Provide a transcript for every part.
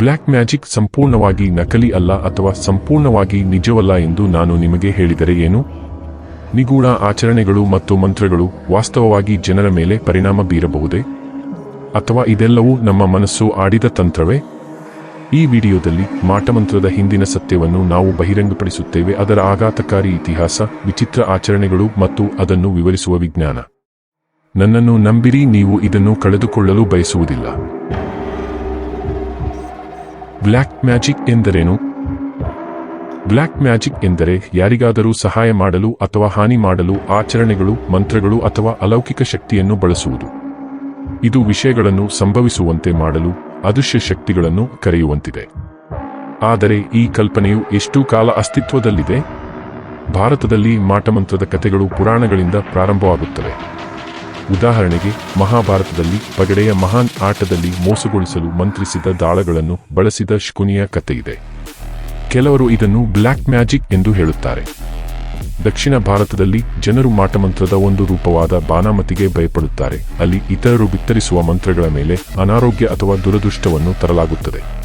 Black magic ಸಂಪೂರ್ಣವಾಗಿ ನಕಲಿ ಅಲ್ಲ ಅಥವಾ ಸಂಪೂರ್ಣವಾಗಿ ನಿಜವಲ್ಲ ಎಂದು ನಾನು ನಿಮಗೆ ಹೇಳಿದರೆ ಏನು? ನಿಗೂಢ ಆಚರಣೆಗಳು ಮತ್ತು ಮಂತ್ರಗಳು ವಾಸ್ತವವಾಗಿ ಜನರ ಮೇಲೆ ಪರಿಣಾಮ ಬೀರಬಹುದೇ? ಅಥವಾ ಇದೆಲ್ಲವೂ ನಮ್ಮ ಮನಸ್ಸು ಆಡಿದ ತಂತ್ರವೇ? ಈ ವಿಡಿಯೋದಲ್ಲಿ ಮಾಟಮಂತ್ರದ ಹಿಂದಿನ ಸತ್ಯವನ್ನು ನಾವು ಬಹಿರಂಗಪಡಿಸುತ್ತೇವೆ. ಅದರ ಆಘಾತಕಾರಿ ಇತಿಹಾಸ, ವಿಚಿತ್ರ ಆಚರಣೆಗಳು ಮತ್ತು ಅದನ್ನು ವಿವರಿಸುವ ವಿಜ್ಞಾನ. ನನ್ನನ್ನು ನಂಬಿರಿ, ನೀವು ಇದನ್ನು ಕಳೆದುಕೊಳ್ಳಲು ಬಯಸುವುದಿಲ್ಲ. ಬ್ಲ್ಯಾಕ್ ಮ್ಯಾಜಿಕ್ ಎಂದರೇನು? ಬ್ಲ್ಯಾಕ್ ಮ್ಯಾಜಿಕ್ ಎಂದರೆ ಯಾರಿಗಾದರೂ ಸಹಾಯ ಮಾಡಲು ಅಥವಾ ಹಾನಿ ಮಾಡಲು ಆಚರಣೆಗಳು, ಮಂತ್ರಗಳು ಅಥವಾ ಅಲೌಕಿಕ ಶಕ್ತಿಯನ್ನು ಬಳಸುವುದು. ಇದು ವಿಷಯಗಳನ್ನು ಸಂಭವಿಸುವಂತೆ ಮಾಡಲು, ಅದೃಶ್ಯ ಶಕ್ತಿಗಳನ್ನು ಕರೆಯುವಂತಿದೆ. ಆದರೆ ಈ ಕಲ್ಪನೆಯು ಎಷ್ಟು ಕಾಲ ಅಸ್ತಿತ್ವದಲ್ಲಿದೆ? ಭಾರತದಲ್ಲಿ ಮಾಟಮಂತ್ರದ ಕಥೆಗಳು ಪುರಾಣಗಳಿಂದ ಪ್ರಾರಂಭವಾಗುತ್ತವೆ. ಉದಾಹರಣೆಗೆ, ಮಹಾಭಾರತದಲ್ಲಿ ಪಗಡೆಯ ಮಹಾನ್ ಆಟದಲ್ಲಿ ಮೋಸಗೊಳಿಸಲು ಮಂತ್ರಿಸಿದ ದಾಳಗಳನ್ನು ಬಳಸಿದ ಶಕುನಿಯ ಕಥೆಯಿದೆ. ಕೆಲವರು ಇದನ್ನು ಬ್ಲ್ಯಾಕ್ ಮ್ಯಾಜಿಕ್ ಎಂದು ಹೇಳುತ್ತಾರೆ. ದಕ್ಷಿಣ ಭಾರತದಲ್ಲಿ ಜನರು ಮಾಟಮಂತ್ರದ ಒಂದು ರೂಪವಾದ ಬಾನಾಮತಿಗೆ ಭಯಪಡುತ್ತಾರೆ. ಅಲ್ಲಿ ಇತರರು ಬಿತ್ತರಿಸುವ ಮಂತ್ರಗಳ ಮೇಲೆ ಅನಾರೋಗ್ಯ ಅಥವಾ ದುರದೃಷ್ಟವನ್ನು ತರಲಾಗುತ್ತದೆ.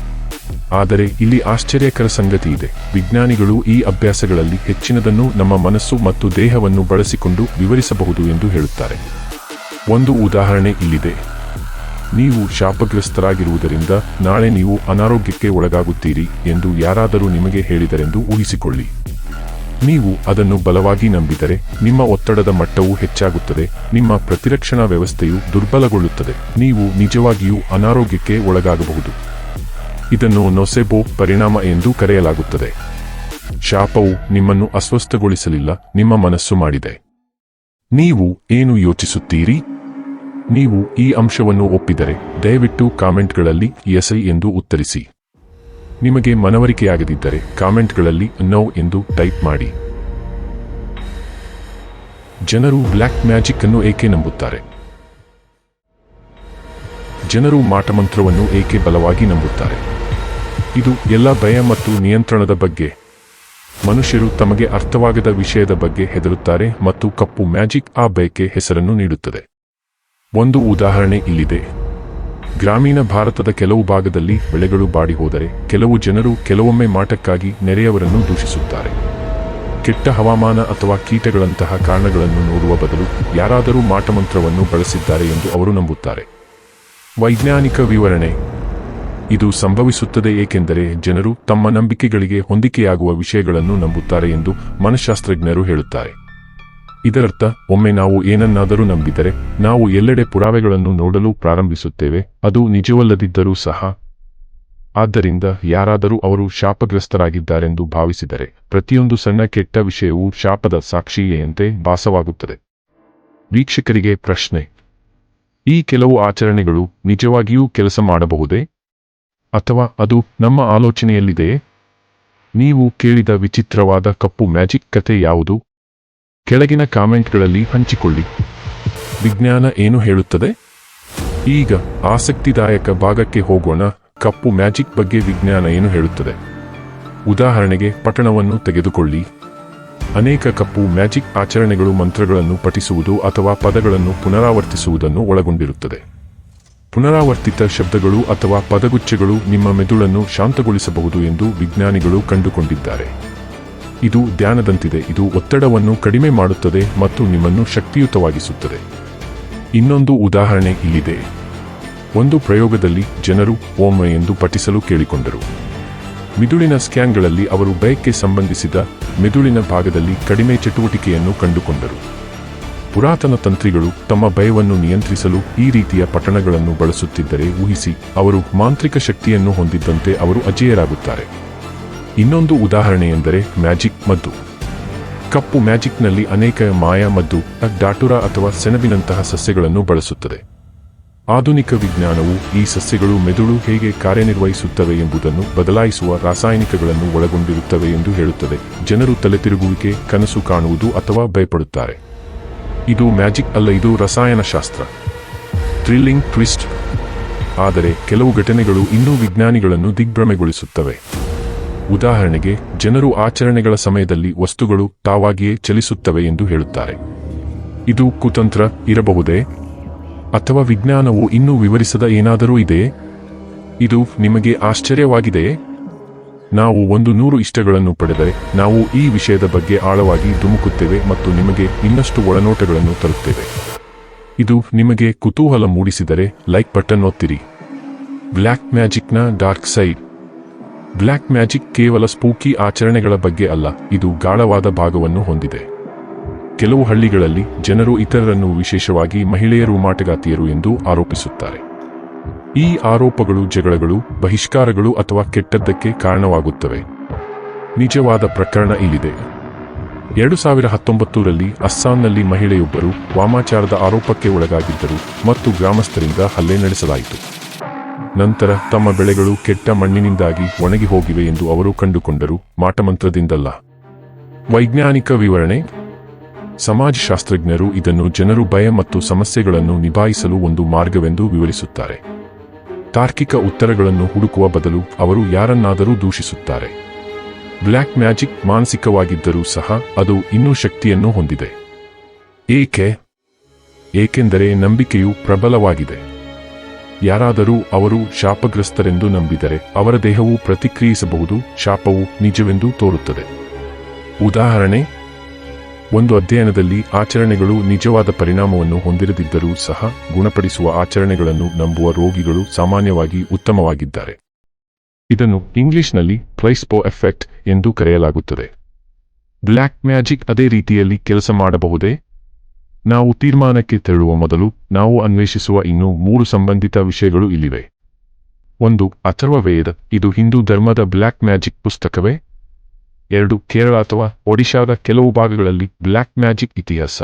ಆದರೆ ಇಲ್ಲಿ ಆಶ್ಚರ್ಯಕರ ಸಂಗತಿ ಇದೆ ವಿಜ್ಞಾನಿಗಳು ಈ ಅಭ್ಯಾಸಗಳಲ್ಲಿ ಹೆಚ್ಚಿನದನ್ನು ನಮ್ಮ ಮನಸ್ಸು ಮತ್ತು ದೇಹವನ್ನು ಬಳಸಿಕೊಂಡು ವಿವರಿಸಬಹುದು ಎಂದು ಹೇಳುತ್ತಾರೆ. ಒಂದು ಉದಾಹರಣೆ ಇಲ್ಲಿದೆ. ನೀವು ಶಾಪಗ್ರಸ್ತರಾಗಿರುವುದರಿಂದ ನಾಳೆ ನೀವು ಅನಾರೋಗ್ಯಕ್ಕೆ ಒಳಗಾಗುತ್ತೀರಿ ಎಂದು ಯಾರಾದರೂ ನಿಮಗೆ ಹೇಳಿದರೆಂದು ಊಹಿಸಿಕೊಳ್ಳಿ. ನೀವು ಅದನ್ನು ಬಲವಾಗಿ ನಂಬಿದರೆ ನಿಮ್ಮ ಒತ್ತಡದ ಮಟ್ಟವು ಹೆಚ್ಚಾಗುತ್ತದೆ, ನಿಮ್ಮ ಪ್ರತಿರಕ್ಷಣಾ ವ್ಯವಸ್ಥೆಯು ದುರ್ಬಲಗೊಳ್ಳುತ್ತದೆ, ನೀವು ನಿಜವಾಗಿಯೂ ಅನಾರೋಗ್ಯಕ್ಕೆ ಒಳಗಾಗಬಹುದು. ಇದನ್ನು ನೊಸೆಬೋ ಪರಿಣಾಮ ಎಂದು ಕರೆಯಲಾಗುತ್ತದೆ. ಶಾಪವು ನಿಮ್ಮನ್ನು ಅಸ್ವಸ್ಥಗೊಳಿಸಲಿಲ್ಲ, ನಿಮ್ಮ ಮನಸ್ಸು ಮಾಡಿದೆ. ನೀವು ಏನು ಯೋಚಿಸುತ್ತೀರಿ? ನೀವು ಈ ಅಂಶವನ್ನು ಒಪ್ಪಿದರೆ ದಯವಿಟ್ಟು ಕಾಮೆಂಟ್ಗಳಲ್ಲಿ ಎಸೈ ಎಂದು ಉತ್ತರಿಸಿ. ನಿಮಗೆ ಮನವರಿಕೆಯಾಗದಿದ್ದರೆ ಕಾಮೆಂಟ್ಗಳಲ್ಲಿ ನೋ ಎಂದು ಟೈಪ್ ಮಾಡಿ. ಜನರು ಬ್ಲ್ಯಾಕ್ ಮ್ಯಾಜಿಕ್ ಅನ್ನು ಏಕೆ ನಂಬುತ್ತಾರೆ? ಜನರು ಮಾಟಮಂತ್ರವನ್ನು ಏಕೆ ಬಲವಾಗಿ ನಂಬುತ್ತಾರೆ? ಇದು ಎಲ್ಲ ಭಯ ಮತ್ತು ನಿಯಂತ್ರಣದ ಬಗ್ಗೆ. ಮನುಷ್ಯರು ತಮಗೆ ಅರ್ಥವಾಗದ ವಿಷಯದ ಬಗ್ಗೆ ಹೆದರುತ್ತಾರೆ ಮತ್ತು ಕಪ್ಪು ಮ್ಯಾಜಿಕ್ ಆ ಬಯಕೆ ಹೆಸರನ್ನು ನೀಡುತ್ತದೆ. ಒಂದು ಉದಾಹರಣೆ ಇಲ್ಲಿದೆ. ಗ್ರಾಮೀಣ ಭಾರತದ ಕೆಲವು ಭಾಗದಲ್ಲಿ ಬೆಳೆಗಳು ಬಾಡಿ ಹೋದರೆ ಕೆಲವು ಜನರು ಕೆಲವೊಮ್ಮೆ ಮಾಟಕ್ಕಾಗಿ ನೆರೆಯವರನ್ನು ದೂಷಿಸುತ್ತಾರೆ. ಕೆಟ್ಟ ಹವಾಮಾನ ಅಥವಾ ಕೀಟಗಳಂತಹ ಕಾರಣಗಳನ್ನು ನೋಡುವ ಬದಲು ಯಾರಾದರೂ ಮಾಟಮಂತ್ರವನ್ನು ಬಳಸಿದ್ದಾರೆ ಎಂದು ಅವರು ನಂಬುತ್ತಾರೆ. ವೈಜ್ಞಾನಿಕ ವಿವರಣೆ. ಇದು ಸಂಭವಿಸುತ್ತದೆ ಏಕೆಂದರೆ ಜನರು ತಮ್ಮ ನಂಬಿಕೆಗಳಿಗೆ ಹೊಂದಿಕೆಯಾಗುವ ವಿಷಯಗಳನ್ನು ನಂಬುತ್ತಾರೆ ಎಂದು ಮನಃಶಾಸ್ತ್ರಜ್ಞರು ಹೇಳುತ್ತಾರೆ. ಇದರರ್ಥ, ಒಮ್ಮೆ ನಾವು ಏನನ್ನಾದರೂ ನಂಬಿದರೆ, ನಾವು ಎಲ್ಲೆಡೆ ಪುರಾವೆಗಳನ್ನು ನೋಡಲು ಪ್ರಾರಂಭಿಸುತ್ತೇವೆ, ಅದು ನಿಜವಲ್ಲದಿದ್ದರೂ ಸಹ. ಆದ್ದರಿಂದ ಯಾರಾದರೂ ಅವರು ಶಾಪಗ್ರಸ್ತರಾಗಿದ್ದಾರೆಂದು ಭಾವಿಸಿದರೆ, ಪ್ರತಿಯೊಂದು ಸಣ್ಣ ಕೆಟ್ಟ ವಿಷಯವೂ ಶಾಪದ ಸಾಕ್ಷಿಯೆಯಂತೆ ಭಾಸವಾಗುತ್ತದೆ. ವೀಕ್ಷಕರಿಗೆ ಪ್ರಶ್ನೆ. ಈ ಕೆಲವು ಆಚರಣೆಗಳು ನಿಜವಾಗಿಯೂ ಕೆಲಸ ಮಾಡಬಹುದೇ? ಅಥವಾ ಅದು ನಮ್ಮ ಆಲೋಚನೆಯಲ್ಲಿದೆಯೇ? ನೀವು ಕೇಳಿದ ವಿಚಿತ್ರವಾದ ಕಪ್ಪು ಮ್ಯಾಜಿಕ್ ಕತೆ ಯಾವುದು? ಕೆಳಗಿನ ಕಾಮೆಂಟ್ಗಳಲ್ಲಿ ಹಂಚಿಕೊಳ್ಳಿ. ವಿಜ್ಞಾನ ಏನು ಹೇಳುತ್ತದೆ? ಈಗ ಆಸಕ್ತಿದಾಯಕ ಭಾಗಕ್ಕೆ ಹೋಗೋಣ. ಕಪ್ಪು ಮ್ಯಾಜಿಕ್ ಬಗ್ಗೆ ವಿಜ್ಞಾನ ಏನು ಹೇಳುತ್ತದೆ? ಉದಾಹರಣೆಗೆ ಪಠಣವನ್ನು ತೆಗೆದುಕೊಳ್ಳಿ. ಅನೇಕ ಕಪ್ಪು ಮ್ಯಾಜಿಕ್ ಆಚರಣೆಗಳು ಮಂತ್ರಗಳನ್ನು ಪಠಿಸುವುದು ಅಥವಾ ಪದಗಳನ್ನು ಪುನರಾವರ್ತಿಸುವುದನ್ನು ಒಳಗೊಂಡಿರುತ್ತದೆ. ಪುನರಾವರ್ತಿತ ಶಬ್ದಗಳು ಅಥವಾ ಪದಗುಚ್ಛಗಳು ನಿಮ್ಮ ಮೆದುಳನ್ನು ಶಾಂತಗೊಳಿಸಬಹುದು ಎಂದು ವಿಜ್ಞಾನಿಗಳು ಕಂಡುಕೊಂಡಿದ್ದಾರೆ. ಇದು ಧ್ಯಾನದಂತಿದೆ. ಇದು ಒತ್ತಡವನ್ನು ಕಡಿಮೆ ಮಾಡುತ್ತದೆ ಮತ್ತು ನಿಮ್ಮನ್ನು ಶಕ್ತಿಯುತವಾಗಿಸುತ್ತದೆ. ಇನ್ನೊಂದು ಉದಾಹರಣೆ ಇಲ್ಲಿದೆ. ಒಂದು ಪ್ರಯೋಗದಲ್ಲಿ ಜನರು ಓಮ ಎಂದು ಪಠಿಸಲು ಕೇಳಿಕೊಂಡರು. ಮಿದುಳಿನ ಸ್ಕ್ಯಾನ್ಗಳಲ್ಲಿ ಅವರು ಬಯಕ್ಕೆ ಸಂಬಂಧಿಸಿದ ಮೆದುಳಿನ ಭಾಗದಲ್ಲಿ ಕಡಿಮೆ ಚಟುವಟಿಕೆಯನ್ನು ಕಂಡುಕೊಂಡರು. ಪುರಾತನ ತಂತ್ರಿಗಳು ತಮ್ಮ ಭಯವನ್ನು ನಿಯಂತ್ರಿಸಲು ಈ ರೀತಿಯ ಪಠಣಗಳನ್ನು ಬಳಸುತ್ತಿದ್ದರೆ ಊಹಿಸಿ, ಅವರು ಮಾಂತ್ರಿಕ ಶಕ್ತಿಯನ್ನು ಹೊಂದಿದ್ದಂತೆ ಅವರು ಅಜೇಯರಾಗುತ್ತಾರೆ. ಇನ್ನೊಂದು ಉದಾಹರಣೆಯೆಂದರೆ ಮ್ಯಾಜಿಕ್ ಮದ್ದು. ಕಪ್ಪು ಮ್ಯಾಜಿಕ್ನಲ್ಲಿ ಅನೇಕ ಮಾಯ ಮದ್ದು ಡಾಟುರಾ ಅಥವಾ ಸೆಣಬಿನಂತಹ ಸಸ್ಯಗಳನ್ನು ಬಳಸುತ್ತದೆ. ಆಧುನಿಕ ವಿಜ್ಞಾನವು ಈ ಸಸ್ಯಗಳು ಮೆದುಳು ಹೇಗೆ ಕಾರ್ಯನಿರ್ವಹಿಸುತ್ತವೆ ಎಂಬುದನ್ನು ಬದಲಾಯಿಸುವ ರಾಸಾಯನಿಕಗಳನ್ನು ಒಳಗೊಂಡಿರುತ್ತವೆ ಎಂದು ಹೇಳುತ್ತದೆ. ಜನರು ತಲೆತಿರುಗುವಿಕೆ, ಕನಸು ಕಾಣುವುದು ಅಥವಾ ಭಯಪಡುತ್ತಾರೆ. ಇದು ಮ್ಯಾಜಿಕ್ ಅಲ್ಲ, ಇದು ರಸಾಯನಶಾಸ್ತ್ರ. Thrilling twist. ಆದರೆ ಕೆಲವು ಘಟನೆಗಳು ಇನ್ನೂ ವಿಜ್ಞಾನಿಗಳನ್ನು ದಿಗ್ಭ್ರಮೆಗೊಳಿಸುತ್ತವೆ. ಉದಾಹರಣೆಗೆ, ಜನರು ಆಚರಣೆಗಳ ಸಮಯದಲ್ಲಿ ವಸ್ತುಗಳು ತಾವಾಗಿಯೇ ಚಲಿಸುತ್ತವೆ ಎಂದು ಹೇಳುತ್ತಾರೆ. ಇದು ಕುತಂತ್ರ ಇರಬಹುದೇ? ಅಥವಾ ವಿಜ್ಞಾನವು ಇನ್ನೂ ವಿವರಿಸದ ಏನಾದರೂ ಇದೆಯೇ? ಇದು ನಿಮಗೆ ಆಶ್ಚರ್ಯವಾಗಿದೆಯೇ? ನಾವು ಒಂದು ನೂರು ಇಷ್ಟಗಳನ್ನು ಪಡೆದರೆ ನಾವು ಈ ವಿಷಯದ ಬಗ್ಗೆ ಆಳವಾಗಿ ಧುಮುಕುತ್ತೇವೆ ಮತ್ತು ನಿಮಗೆ ಇನ್ನಷ್ಟು ಒಳನೋಟಗಳನ್ನು ತರುತ್ತೇವೆ. ಇದು ನಿಮಗೆ ಕುತೂಹಲ ಮೂಡಿಸಿದರೆ ಲೈಕ್ ಬಟನ್ ಒತ್ತಿರಿ. ಬ್ಲ್ಯಾಕ್ ಮ್ಯಾಜಿಕ್ನ ಡಾರ್ಕ್ ಸೈಡ್. ಬ್ಲ್ಯಾಕ್ ಮ್ಯಾಜಿಕ್ ಕೇವಲ ಸ್ಪೂಕಿ ಆಚರಣೆಗಳ ಬಗ್ಗೆ ಅಲ್ಲ, ಇದು ಗಾಢವಾದ ಭಾಗವನ್ನು ಹೊಂದಿದೆ. ಕೆಲವು ಹಳ್ಳಿಗಳಲ್ಲಿ ಜನರು ಇತರರನ್ನು ವಿಶೇಷವಾಗಿ ಮಹಿಳೆಯರು ಮಾಟಗಾತಿಯರು ಎಂದು ಆರೋಪಿಸುತ್ತಾರೆ. ಈ ಆರೋಪಗಳು, ಜಗಳಗಳು, ಬಹಿಷ್ಕಾರಗಳು ಅಥವಾ ಕೆಟ್ಟದ್ದಕ್ಕೆ ಕಾರಣವಾಗುತ್ತವೆ. ನಿಜವಾದ ಪ್ರಕರಣ ಇಲ್ಲಿದೆ. ಎರಡು ಸಾವಿರ ಹತ್ತೊಂಬತ್ತರಲ್ಲಿ ಅಸ್ಸಾಂನಲ್ಲಿ ಮಹಿಳೆಯೊಬ್ಬರು ವಾಮಾಚಾರದ ಆರೋಪಕ್ಕೆ ಒಳಗಾಗಿದ್ದರು ಮತ್ತು ಗ್ರಾಮಸ್ಥರಿಂದ ಹಲ್ಲೆ ನಡೆಸಲಾಯಿತು. ನಂತರ ತಮ್ಮ ಬೆಳೆಗಳು ಕೆಟ್ಟ ಮಣ್ಣಿನಿಂದಾಗಿ ಒಣಗಿ ಹೋಗಿವೆ ಎಂದು ಅವರು ಕಂಡುಕೊಂಡರು ಮಾಟಮಂತ್ರದಿಂದಲ್ಲ. ವೈಜ್ಞಾನಿಕ ವಿವರಣೆ. ಸಮಾಜಶಾಸ್ತ್ರಜ್ಞರು ಇದನ್ನು ಜನರು ಭಯ ಮತ್ತು ಸಮಸ್ಯೆಗಳನ್ನು ನಿಭಾಯಿಸಲು ಒಂದು ಮಾರ್ಗವೆಂದು ವಿವರಿಸುತ್ತಾರೆ. ತಾರ್ಕಿಕ ಉತ್ತರಗಳನ್ನು ಹುಡುಕುವ ಬದಲು ಅವರು ಯಾರನ್ನಾದರೂ ದೂಷಿಸುತ್ತಾರೆ. ಬ್ಲ್ಯಾಕ್ ಮ್ಯಾಜಿಕ್ ಮಾನಸಿಕವಾಗಿದ್ದರೂ ಸಹ ಅದು ಇನ್ನೂ ಶಕ್ತಿಯನ್ನು ಹೊಂದಿದೆ. ಏಕೆ? ಏಕೆಂದರೆ ನಂಬಿಕೆಯು ಪ್ರಬಲವಾಗಿದೆ. ಯಾರಾದರೂ ಅವರು ಶಾಪಗ್ರಸ್ತರೆಂದು ನಂಬಿದರೆ ಅವರ ದೇಹವು ಪ್ರತಿಕ್ರಿಯಿಸಬಹುದು, ಶಾಪವು ನಿಜವೆಂದು ತೋರುತ್ತದೆ. ಉದಾಹರಣೆ, ಒಂದು ಅಧ್ಯಯನದಲ್ಲಿ ಆಚರಣೆಗಳು ನಿಜವಾದ ಪರಿಣಾಮವನ್ನು ಹೊಂದಿರದಿದ್ದರೂ ಸಹ ಗುಣಪಡಿಸುವ ಆಚರಣೆಗಳನ್ನು ನಂಬುವ ರೋಗಿಗಳು ಸಾಮಾನ್ಯವಾಗಿ ಉತ್ತಮವಾಗಿದ್ದಾರೆ. ಇದನ್ನು ಇಂಗ್ಲಿಷ್ನಲ್ಲಿ ಪ್ಲೈಸ್ಪೋ ಎಫೆಕ್ಟ್ ಎಂದು ಕರೆಯಲಾಗುತ್ತದೆ. ಬ್ಲ್ಯಾಕ್ ಮ್ಯಾಜಿಕ್ ಅದೇ ರೀತಿಯಲ್ಲಿ ಕೆಲಸ ಮಾಡಬಹುದೇ? ನಾವು ತೀರ್ಮಾನಕ್ಕೆ ತೆರಳುವ ಮೊದಲು ನಾವು ಅನ್ವೇಷಿಸುವ ಇನ್ನೂ ಮೂರು ಸಂಬಂಧಿತ ವಿಷಯಗಳು ಇಲ್ಲಿವೆ. ಒಂದು ಅಥರ್ವವೇದ ಇದು ಹಿಂದೂ ಧರ್ಮದ ಬ್ಲ್ಯಾಕ್ ಮ್ಯಾಜಿಕ್ ಪುಸ್ತಕವೇ? ಎರಡು, ಕೇರಳ ಅಥವಾ ಒಡಿಶಾದ ಕೆಲವು ಭಾಗಗಳಲ್ಲಿ ಬ್ಲ್ಯಾಕ್ ಮ್ಯಾಜಿಕ್ ಇತಿಹಾಸ?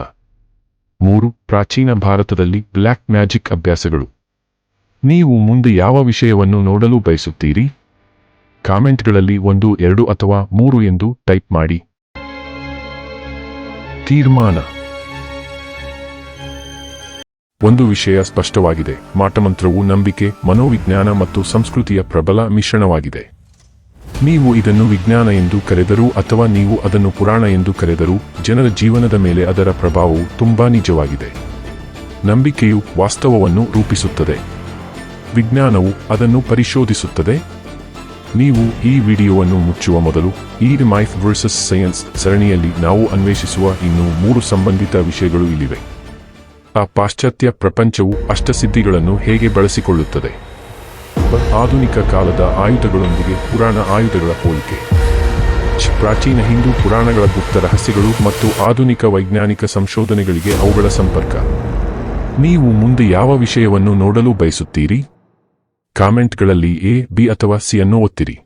ಮೂರು, ಪ್ರಾಚೀನ ಭಾರತದಲ್ಲಿ ಬ್ಲ್ಯಾಕ್ ಮ್ಯಾಜಿಕ್ ಅಭ್ಯಾಸಗಳು? ನೀವು ಮುಂದೆ ಯಾವ ವಿಷಯವನ್ನು ನೋಡಲು ಬಯಸುತ್ತೀರಿ? ಕಾಮೆಂಟ್ಗಳಲ್ಲಿ ಒಂದು, ಎರಡು ಅಥವಾ ಮೂರು ಎಂದು ಟೈಪ್ ಮಾಡಿ. ತೀರ್ಮಾನ. ಒಂದು ವಿಷಯ ಸ್ಪಷ್ಟವಾಗಿದೆ. ಮಾಟಮಂತ್ರವು ನಂಬಿಕೆ, ಮನೋವಿಜ್ಞಾನ ಮತ್ತು ಸಂಸ್ಕೃತಿಯ ಪ್ರಬಲ ಮಿಶ್ರಣವಾಗಿದೆ. ನೀವು ಇದನ್ನು ವಿಜ್ಞಾನ ಎಂದು ಕರೆದರೂ ಅಥವಾ ನೀವು ಅದನ್ನು ಪುರಾಣ ಎಂದು ಕರೆದರೂ, ಜನರ ಜೀವನದ ಮೇಲೆ ಅದರ ಪ್ರಭಾವವು ತುಂಬಾ ನಿಜವಾಗಿದೆ. ನಂಬಿಕೆಯು ವಾಸ್ತವವನ್ನು ರೂಪಿಸುತ್ತದೆ. ವಿಜ್ಞಾನವು ಅದನ್ನು ಪರಿಶೋಧಿಸುತ್ತದೆ. ನೀವು ಈ ವಿಡಿಯೋವನ್ನು ಮುಚ್ಚುವ ಮೊದಲು ಈ ಮೈಫ್ ವರ್ಸಸ್ ಸೈನ್ಸ್ ಸರಣಿಯಲ್ಲಿ ನಾವು ಅನ್ವೇಷಿಸುವ ಇನ್ನೂ ಮೂರು ಸಂಬಂಧಿತ ವಿಷಯಗಳು ಇಲ್ಲಿವೆ. ಆ ಪಾಶ್ಚಾತ್ಯ ಪ್ರಪಂಚವು ಅಷ್ಟಸಿದ್ಧಿಗಳನ್ನು ಹೇಗೆ ಬಳಸಿಕೊಳ್ಳುತ್ತದೆ? ಆಧುನಿಕ ಕಾಲದ ಆಯುಧಗಳೊಂದಿಗೆ ಪುರಾಣ ಆಯುಧಗಳ ಹೋಲಿಕೆ. ಪ್ರಾಚೀನ ಹಿಂದೂ ಪುರಾಣಗಳ ಗುಪ್ತ ರಹಸ್ಯಗಳು ಮತ್ತು ಆಧುನಿಕ ವೈಜ್ಞಾನಿಕ ಸಂಶೋಧನೆಗಳಿಗೆ ಅವುಗಳ ಸಂಪರ್ಕ. ನೀವು ಮುಂದೆ ಯಾವ ವಿಷಯವನ್ನು ನೋಡಲು ಬಯಸುತ್ತೀರಿ? ಕಾಮೆಂಟ್ಗಳಲ್ಲಿ ಎ, ಬಿ ಅಥವಾ ಸಿ ಅನ್ನು ಒತ್ತಿರಿ.